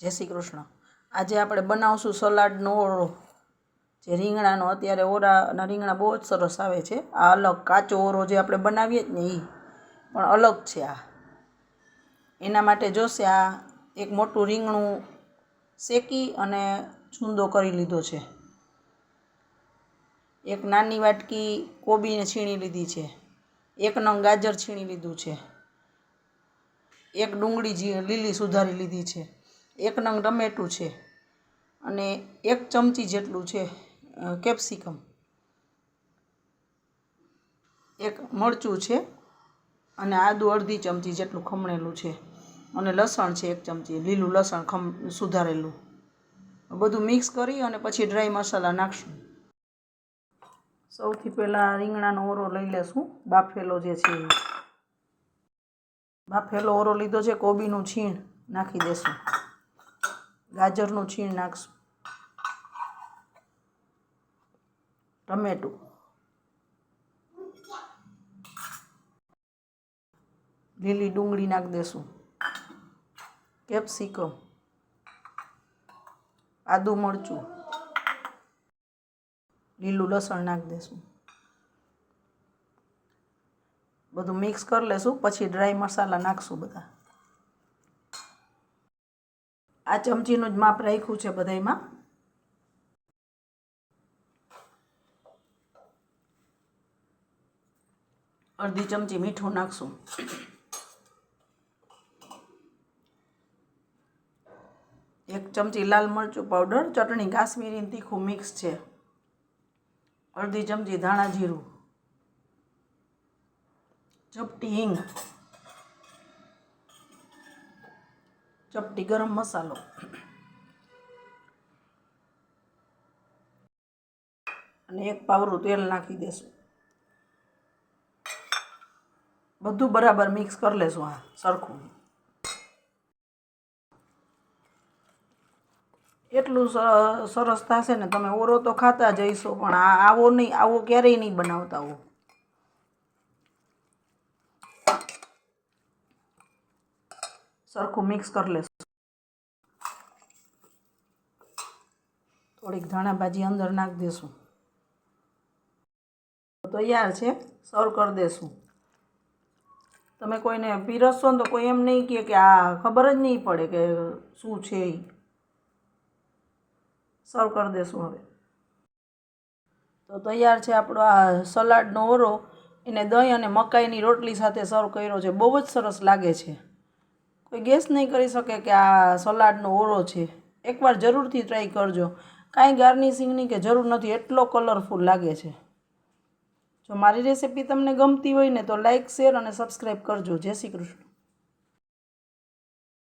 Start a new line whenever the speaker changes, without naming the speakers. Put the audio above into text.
જય શ્રી કૃષ્ણ. આજે આપણે બનાવશું સલાડનો ઓળો. જે રીંગણાનો, અત્યારે ઓરાના રીંગણા બહુ જ સરસ આવે છે. આ અલગ કાચો ઓરો જે આપણે બનાવીએ જ ને એ પણ અલગ છે આ. એના માટે જોશે આ એક મોટું રીંગણું શેકી અને છૂંદો કરી લીધો છે. એક નાની વાટકી કોબીને છીણી લીધી છે. એક નંગ ગાજર છીણી લીધું છે. એક ડુંગળી લીલી સુધારી લીધી છે. એક નંગ ટમેટું છે અને એક ચમચી જેટલું છે કેપ્સિકમ. એક મરચું છે અને આદું અડધી ચમચી જેટલું ખમણેલું છે અને લસણ છે એક ચમચી, લીલું લસણ ખમ, સુધારેલું. બધું મિક્સ કરી અને પછી ડ્રાય મસાલા નાખશું. સૌથી પહેલાં રીંગણાનો ઓરો લઈ લેશું. બાફેલો જે છે બાફેલો ઓરો લીધો છે, કોબીનું છીણ નાખી દેશું. ગાજરનું છીણ નાખશું. ટમેટું. લીલી ડુંગળી નાખી દેશું. કેપ્સિકમ. આદું મરચું. લીલું લસણ નાખી દેશું. બધું મિક્સ કરી લેશું, પછી ડ્રાય મસાલા નાખશું બધા. આ ચમચીનું જ માપ રાખ્યું છે બધાયમાં. અડધી ચમચી મીઠું નાખશું. એક ચમચી લાલ મરચું પાવડર ચટણી, કાશ્મીરી તીખું મિક્સ છે. અડધી ચમચી ધાણા જીરું. ચપટી હિંગ. ચપટી ગરમ મસાલો. અને એક પાવરું તેલ નાખી દેશું. બધું બરાબર મિક્સ કરી લેશું આ સરખું. એટલું સરસ થશે ને તમે ઓરો તો ખાતા જઈશો પણ આ આવો નહીં, આવો ક્યારેય નહીં બનાવતા હો. સરખું મિક્સ કરી લેશું. થોડીક ધાણા ભાજી અંદર નાખી દેશું. તૈયાર છે સર્વ કરી દેશું. તમે કોઈને પીરસશો ને તો કોઈ એમ નહીં કહે કે આ ખબર જ નહીં પડે કે શું છે એ સર્વ કરી દેશું હવે. તો તૈયાર છે આપણો આ સલાડનો ઓરો. એને દહીં અને મકાઈની રોટલી સાથે સર્વ કર્યો છે. બહુ જ સરસ લાગે છે. કોઈ ગેસ નહીં કરી શકે કે આ સલાડનો ઓરો છે. એકવાર જરૂરથી ટ્રાય કરજો. કાંઈ ગાર્નિશિંગની કે જરૂર નથી, એટલો કલરફુલ લાગે છે. જો મારી રેસિપી તમને ગમતી હોય ને તો લાઇક શેર અને સબસ્ક્રાઈબ કરજો. જય શ્રી કૃષ્ણ.